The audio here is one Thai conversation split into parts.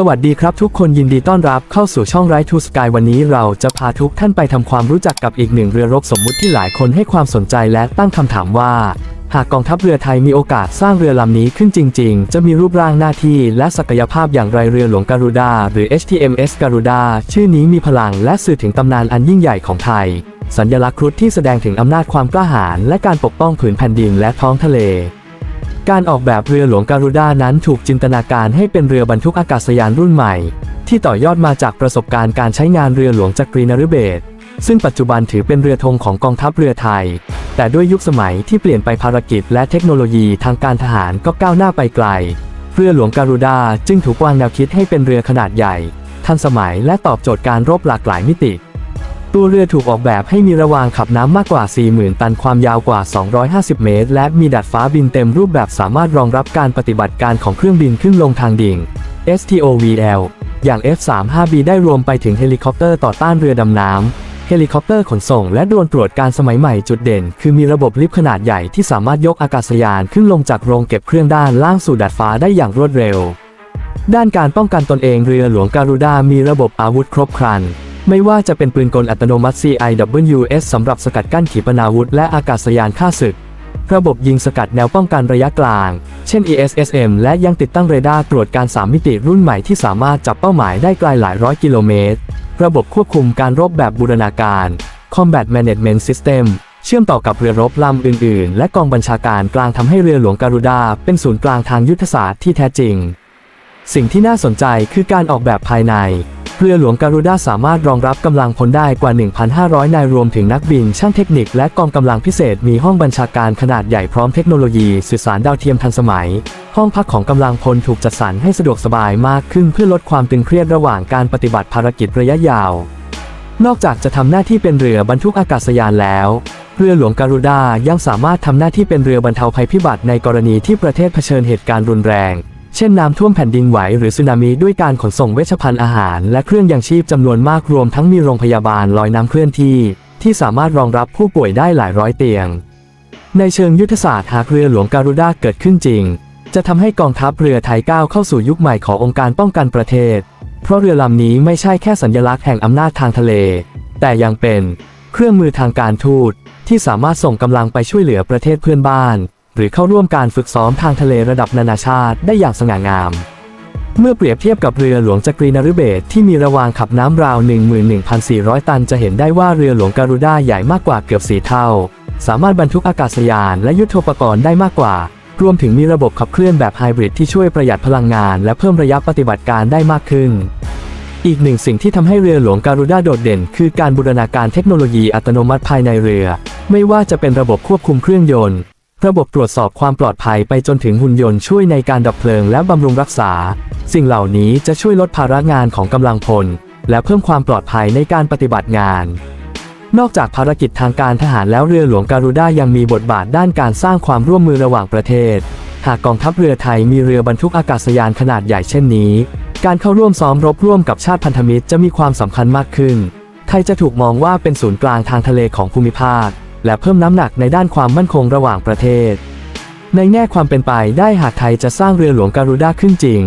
สวัสดีครับทุกคนยินดีต้อนรับเข้าสู่ช่องไรทูสกายวันนี้เราจะพาทุกท่านไปทำความรู้จักกับอีกหนึ่งเรือรบสมมุติที่หลายคนให้ความสนใจและตั้งคำถามว่า หากกองทัพเรือไทยมีโอกาสสร้างเรือลำนี้ขึ้นจริง ๆ จะมีรูปร่างหน้าที่และศักยภาพอย่างไรเรือหลวงการุดาหรือ HTMS การุดาชื่อนี้มีพลังและสื่อถึงตำนานอันยิ่งใหญ่ของไทย สัญลักษณ์ครุฑที่แสดงถึงอำนาจความกล้าหาญและการปกป้องผืนแผ่นดินและท้องทะเล การออกแบบเรือหลวงการุด้านั้นถูกจินตนาการให้เป็นเรือบรรทุกอากาศยานรุ่นใหม่ ที่ต่อยอดมาจากประสบการณ์การใช้งานเรือหลวงจักรีนฤเบศซึ่งปัจจุบันถือเป็นเรือธงของกองทัพเรือไทย แต่ด้วยยุคสมัยที่เปลี่ยนไปภารกิจและเทคโนโลยีทางการทหารก็ก้าวหน้าไปไกล เรือหลวงการุด้าจึงถูกวางแนวคิดให้เป็นเรือขนาดใหญ่ ทันสมัยและตอบโจทย์การรบหลากหลายมิติ ตัวเรือถูกออกแบบให้มีระวางขับน้ำมากกว่า 40,000 ตันความยาวกว่า 250 เมตร และมีดัดฟ้าบินเต็มรูปแบบสามารถรองรับการปฏิบัติการของเครื่องบินขึ้นลงทางดิ่ง STOVL อย่าง F-35B ได้รวมไปถึงเฮลิคอปเตอร์ต่อต้านเรือดำน้ำ เฮลิคอปเตอร์ขนส่งและโดรนตรวจการสมัยใหม่จุดเด่น คือมีระบบลิฟต์ขนาดใหญ่ที่สามารถยกอากาศยานขึ้นลงจากโรงเก็บเครื่องด้านล่างสู่ดาดฟ้าได้อย่างรวดเร็ว ด้านการป้องกันตนเองเรือหลวงการุด้ามีระบบอาวุธครบครัน ไม่ว่าจะเป็นปืนกลอัตโนมัติ CIWS สำหรับสกัดกั้นขีปนาวุธและอากาศยานฆ่าศึก ระบบยิงสกัดแนวป้องกันระยะกลาง เช่น ESSM และยังติดตั้งเรดาร์ตรวจการ 3 มิติรุ่นใหม่ที่สามารถจับเป้าหมายได้ไกลหลายร้อยกิโลเมตร ระบบควบคุมการรบแบบบูรณาการ Combat Management System เชื่อมต่อกับเรือรบลำอื่น ๆ และกองบัญชาการกลางทำให้เรือหลวงการุดาเป็นศูนย์กลางทางยุทธศาสตร์ที่แท้จริง สิ่งที่น่าสนใจคือการออกแบบภายใน เรือหลวงการุด้าสามารถรองรับกำลังพลได้กว่า 1,500 นายรวมถึงนักบิน ช่างเทคนิค และกองกำลังพิเศษ มีห้องบัญชาการขนาดใหญ่พร้อมเทคโนโลยี สื่อสารดาวเทียมทันสมัย ห้องพักของกำลังพลถูกจัดสรรให้สะดวกสบายมากขึ้นเพื่อลดความตึงเครียดระหว่างการปฏิบัติภารกิจระยะยาว นอกจากจะทำหน้าที่เป็นเรือบรรทุกอากาศยานแล้วเรือหลวงการุด้ายังสามารถทำหน้าที่เป็นเรือบรรเทาภัยพิบัติในกรณีที่ประเทศเผชิญเหตุการณ์รุนแรง เช่นน้ำท่วมแผ่นดินไหวหรือสึนามิด้วยการขนส่งเวชภัณฑ์อาหาร และเครื่องยังชีพจำนวนมากรวมทั้งมีโรงพยาบาลลอยน้ำเคลื่อนที่ ที่สามารถรองรับผู้ป่วยได้หลายร้อยเตียง ในเชิงยุทธศาสตร์หากเรือหลวงการุด้าเกิดขึ้นจริง จะทำให้กองทัพเรือไทยก้าวเข้าสู่ยุคใหม่ขององค์การป้องกันประเทศ เพราะเรือลำนี้ไม่ใช่แค่สัญลักษณ์แห่งอำนาจทางทะเล แต่ยังเป็น เครื่องมือทางการทูตที่สามารถส่งกำลังไปช่วยเหลือประเทศเพื่อนบ้าน หรือเข้าร่วมการฝึกซ้อมทางทะเลระดับนานาชาติได้อย่างสง่างาม เมื่อเปรียบเทียบกับเรือหลวงจักรีนฤเบศที่มีระวางขับน้ำราว 11,400 ตันจะเห็นได้ว่าเรือหลวงการุด้าใหญ่มากกว่าเกือบสี่เท่า สามารถบรรทุกอากาศยานและยุทโธปกรณ์ได้มากกว่า รวมถึงมีระบบขับเคลื่อนแบบไฮบริดที่ช่วยประหยัดพลังงาน และเพิ่มระยะปฏิบัติการได้มากขึ้นอีกหนึ่งสิ่งที่ทำให้เรือหลวงการุด้าโดดเด่น คือการบูรณาการเทคโนโลยีอัตโนมัติภายในเรือ ไม่ว่าจะเป็นระบบควบคุมเครื่องยนต์ ระบบตรวจสอบความปลอดภัยไปจนถึงหุ่นยนต์ช่วยในการดับเพลิงและบำรุงรักษา สิ่งเหล่านี้จะช่วยลดภาระงานของกำลังพล และเพิ่มความปลอดภัยในการปฏิบัติงาน นอกจากภารกิจทางการทหารแล้วเรือหลวงการุด้ายังมีบทบาทด้านการสร้างความร่วมมือระหว่างประเทศ หากกองทัพเรือไทยมีเรือบรรทุกอากาศยานขนาดใหญ่เช่นนี้ การเข้าร่วมซ้อมรบร่วมกับชาติพันธมิตรจะมีความสำคัญมากขึ้น ไทยจะถูกมองว่าเป็นศูนย์กลางทางทะเลของภูมิภาค และเพิ่มน้ำหนักในด้านความมั่นคงระหว่างประเทศ ในแง่ความเป็นไปได้หากไทยจะสร้างเรือหลวงการุด้าขึ้นจริง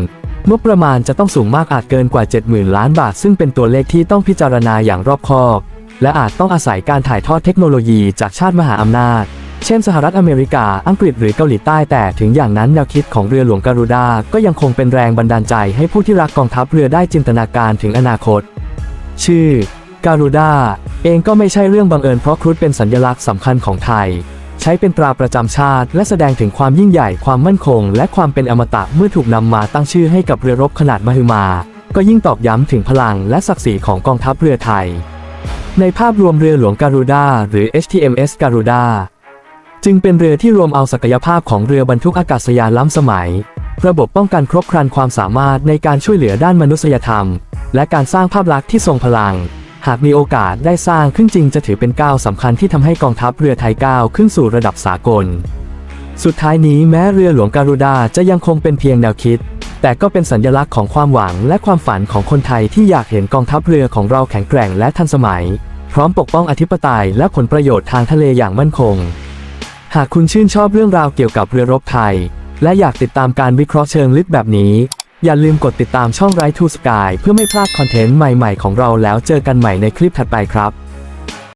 งบประมาณจะต้องสูงมากอาจเกินกว่า 70,000 ล้านบาท ซึ่งเป็นตัวเลขที่ต้องพิจารณาอย่างรอบคอบ และอาจต้องอาศัยการถ่ายทอดเทคโนโลยีจากชาติมหาอำนาจ เช่นสหรัฐอเมริกา อังกฤษหรือเกาหลีใต้แต่ถึงอย่างนั้นแนวคิดของเรือหลวงการุด้าก็ยังคงเป็นแรงบันดาลใจให้ผู้ที่รักกองทัพเรือได้จินตนาการถึงอนาคต ชื่อการุด้า เองก็ไม่ใช่เรื่องบังเอิญเพราะครุฑเป็นสัญลักษณ์สำคัญของไทย ใช้เป็นตราประจำชาติ และแสดงถึงความยิ่งใหญ่ความมั่นคง และความเป็นอมตะเมื่อถูกนำมาตั้งชื่อให้กับเรือรบขนาดมหึมา ก็ยิ่งตอกย้ำถึงพลังและศักดิ์ศรีของกองทัพเรือไทย ในภาพรวมเรือหลวงการุด้าหรือ HTMS การุด้าจึงเป็นเรือที่รวมเอาศักยภาพของเรือบรรทุกอากาศยานล้ำสมัย ระบบป้องกันครบครันความสามารถในการช่วยเหลือด้านมนุษยธรรม และการสร้างภาพลักษณ์ที่ทรงพลัง หากมีโอกาสได้สร้างขึ้นจริงจะถือเป็นก้าวสำคัญที่ทำให้กองทัพเรือไทยก้าวขึ้นสู่ระดับสากล สุดท้ายนี้แม้เรือหลวงการุดาจะยังคงเป็นเพียงแนวคิด แต่ก็เป็นสัญลักษณ์ของความหวังและความฝันของคนไทยที่อยากเห็นกองทัพเรือของเราแข็งแกร่งและทันสมัย พร้อมปกป้องอธิปไตยและผลประโยชน์ทางทะเลอย่างมั่นคง หากคุณชื่นชอบเรื่องราวเกี่ยวกับเรือรบไทย และอยากติดตามการวิเคราะห์เชิงลึกแบบนี้ อย่าลืมกดติดตามช่อง Right to Sky เพื่อไม่พลาดคอนเทนต์ใหม่ๆของเราแล้วเจอกันใหม่ในคลิปถัดไปครับ